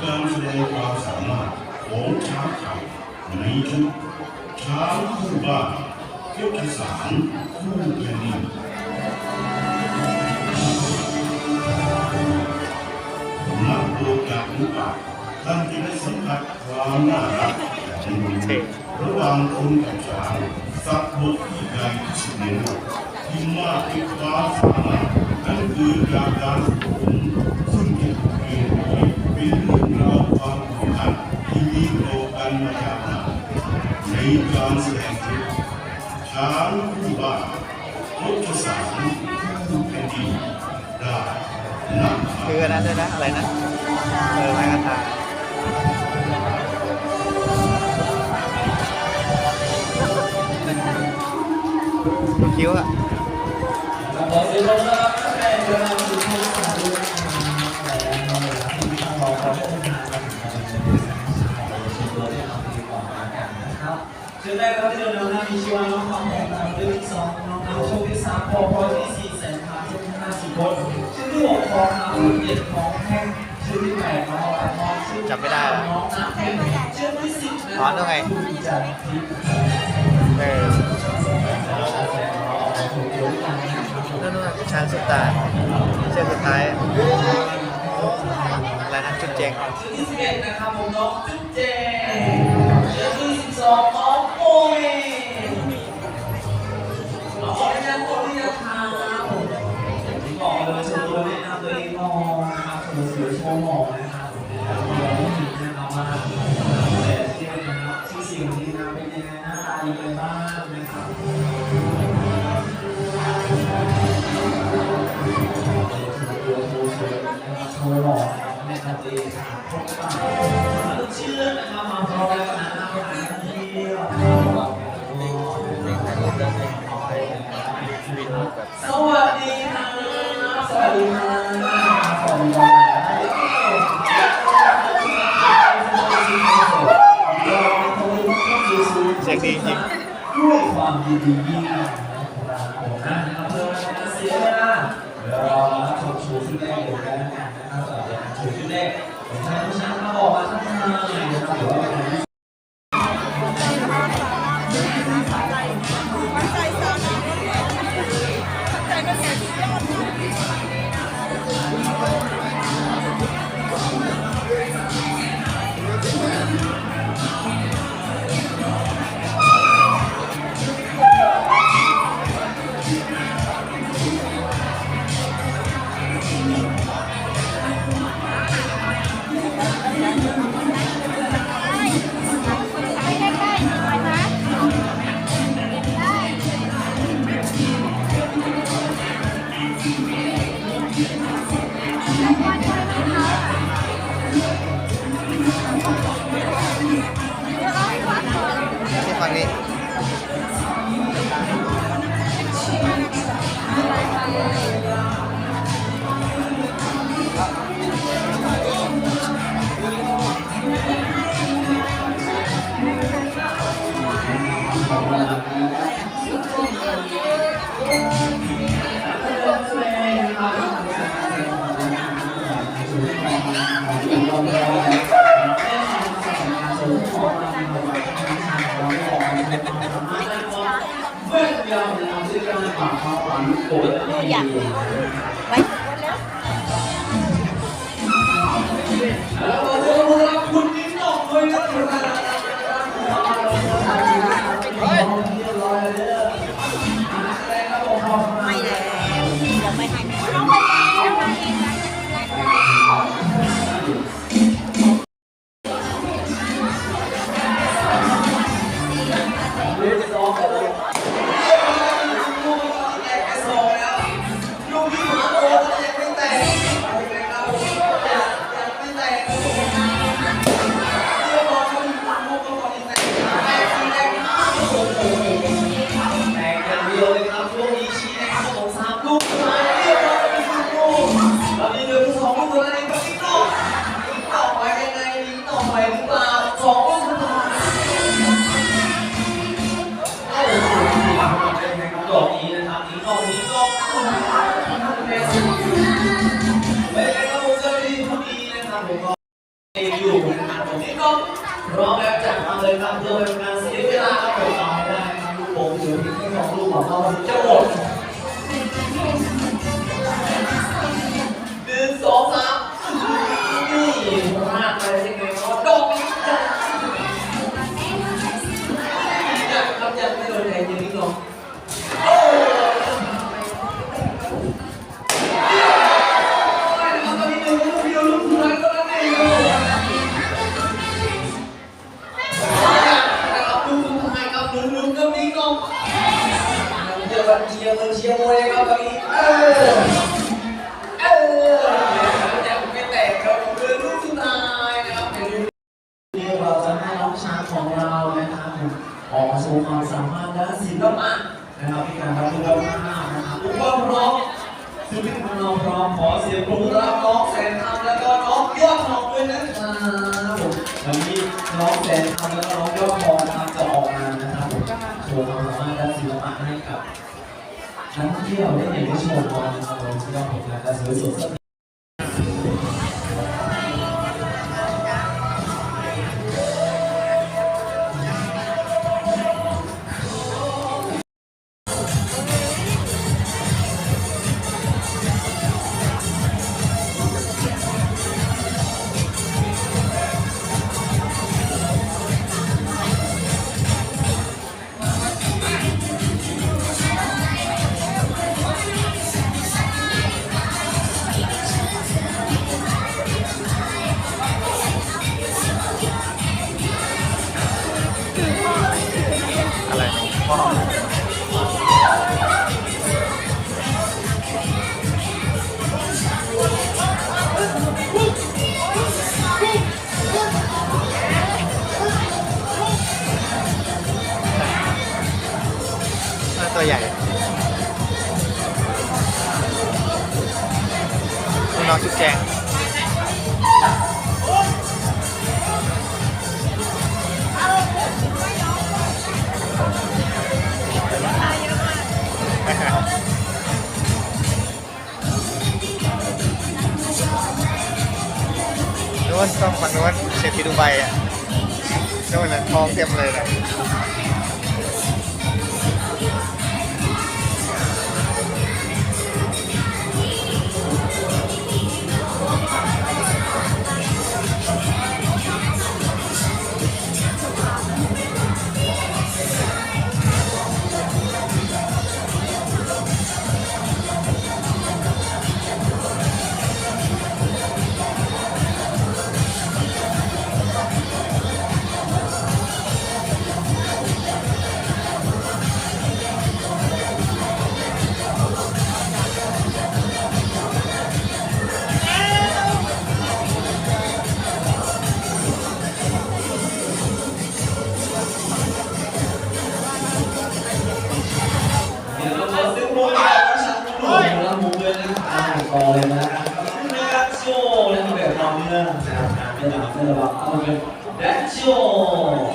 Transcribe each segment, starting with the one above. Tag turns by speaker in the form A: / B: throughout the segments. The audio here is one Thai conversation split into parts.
A: การแสดงความสามารถของช้างไทยในชุดช้างคู่บ้านยกสารคู่แผ่นดินนับตัวจากนี้ไปท่านจะได้สัมผัสความน่ารักของมนุษย์ระหว่างคนกับช้างสัตว์บกที่ใหญ่ที่สุดในโลกที่มากด้วยความสามารถนั่นคือการการฝึกฝนซึ่งจะถูกเรียนเป็น ต่อกันมายาวนานในการแสดงชุดช้างคู่บ้านยกสารคู่แผ่นดินได้นับ
B: คืออันนั้นด้วยนะ อะไรนะเออไม้กระทาคิ้วอะ
C: แรกครับที่เดินนำมีชื่อว่าน้องความแข็งแรงเรื่องที่สองน้องน้ำโชคที่สามพอพอที่สี่แสนขาชื่อที่ห้าสี่คนชื่อที่หกของน้ำชื่อเจ็ดของแห้งชื่อที่แปดน้องอัดน้องชื่อที่เก้น้องน้ำแห้งชื่อที่สิบนะคุณจันทิพย์
B: เออ
C: ถูกยกกันนะครับ
B: นั่นนู่นช้างสุดตาเชือกสุดท้ายอะไรนะจุดเจง
C: ชื่อที่สิบเอ็ดนะครับผมน้องจุ๊บเจงชื่อที่สิบสอง ยขอให้ยันตัวที่ยังทาผมบอกเลยชมตัวแนะนำตัวเองมองนะครับชมสวยชมหมองนะครับเราไม่ถึงนะครับว่าแต่ที่นะครับชื่อเสียงนี้นะเป็นยังไงหน้าตายังไงบ้างนะครับโชว์สวยนะครับโชว์หล่อแม่ทัพเองครับ ริ
B: งด้
C: ว อยาก
D: ไว้
C: แล้วเราจะรู้ว่าคุณนิ้นออกเลยนะ อยู่ก็พร้อมแล้วจะทำเลยครับเพื่อเป็นการ ทั้งที่เราได้เห็นรู้ชมความอร่อยที่เราเห็นและสวยสด ช่องมันนู้นเส
B: ร็จฐีดูไบอะนู่นน่ะทองเต็มเลยนะ
C: 자, 자, 앞에다, 앞에다 봐. 아, 왜? 렉쇼!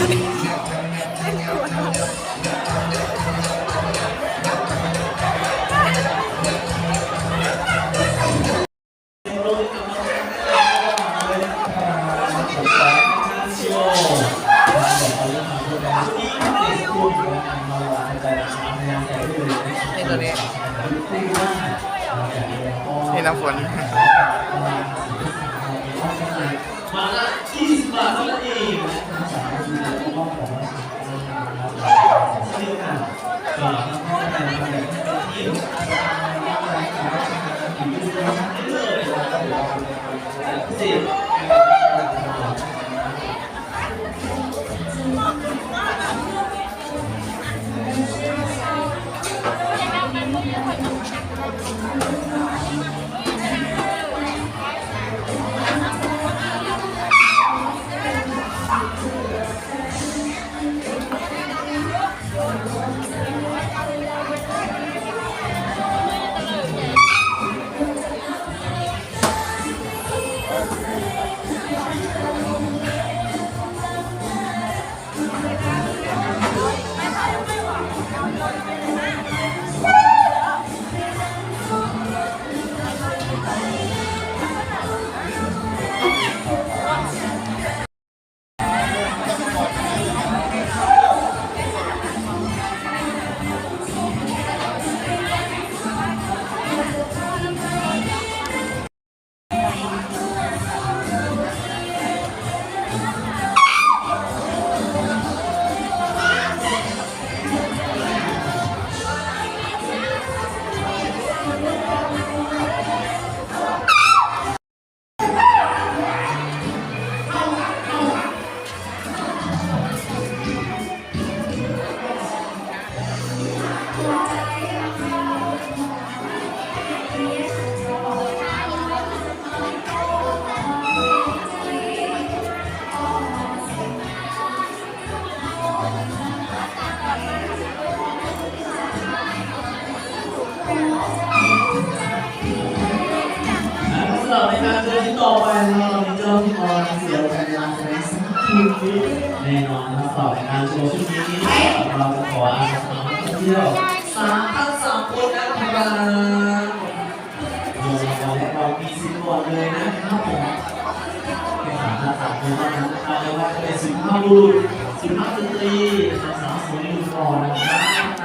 C: นี่ตัวนี้นี่น้ำฝนมาละ20บาทเล้นเอง ที่ สักครู่แน่นอนนะครับสำหรับการโชว์ชุดนี้เราจะขออาสาท่องเที่ยวสามท่านสามคนนะครับโดยเราและเรามีสิบคนเลยนะครับผมเป็นสามท่านสามคนเท่านั้นนะครับไม่ว่าจะเป็นสิบห้าบุรุษสิบห้าสตรีนะครับสาวสวยหนุ่มก่อนนะครับ